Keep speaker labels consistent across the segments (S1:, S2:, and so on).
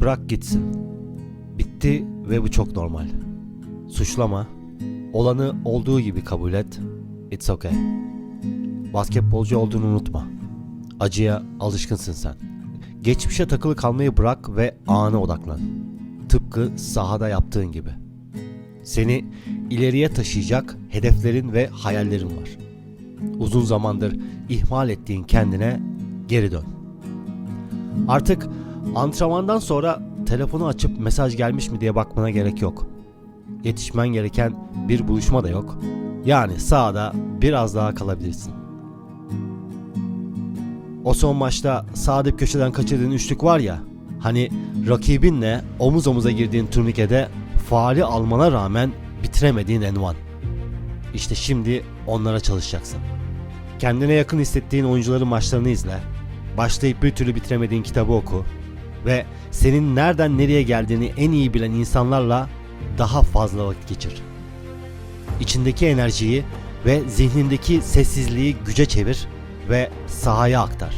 S1: bırak gitsin. Bitti ve bu çok normal. Suçlama. Olanı olduğu gibi kabul et. It's okay. Basketbolcu olduğunu unutma. Acıya alışkınsın sen. Geçmişe takılı kalmayı bırak ve ana odaklan. Tıpkı sahada yaptığın gibi. Seni ileriye taşıyacak hedeflerin ve hayallerin var. Uzun zamandır ihmal ettiğin kendine geri dön. Artık antrenmandan sonra telefonu açıp mesaj gelmiş mi diye bakmana gerek yok. Yetişmen gereken bir buluşma da yok. Yani sahada biraz daha kalabilirsin. O son maçta sağ dip köşeden kaçırdığın üçlük var ya. Hani rakibinle omuz omuza girdiğin turnikede faali almana rağmen bitiremediğin envan. İşte şimdi onlara çalışacaksın. Kendine yakın hissettiğin oyuncuların maçlarını izle. Başlayıp bir türlü bitiremediğin kitabı oku. Ve senin nereden nereye geldiğini en iyi bilen insanlarla daha fazla vakit geçir. İçindeki enerjiyi ve zihnindeki sessizliği güce çevir ve sahaya aktar.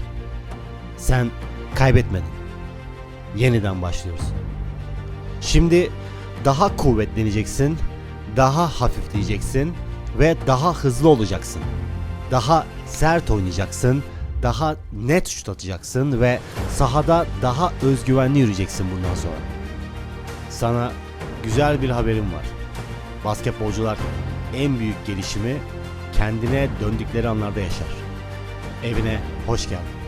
S1: Sen kaybetmedin. Yeniden başlıyoruz. Şimdi daha kuvvetleneceksin, daha hafifleyeceksin ve daha hızlı olacaksın. Daha sert oynayacaksın, daha net şut atacaksın ve sahada daha özgüvenli yürüyeceksin bundan sonra. Sana güzel bir haberim var. Basketbolcular en büyük gelişimi kendine döndükleri anlarda yaşar. Evine hoş geldin.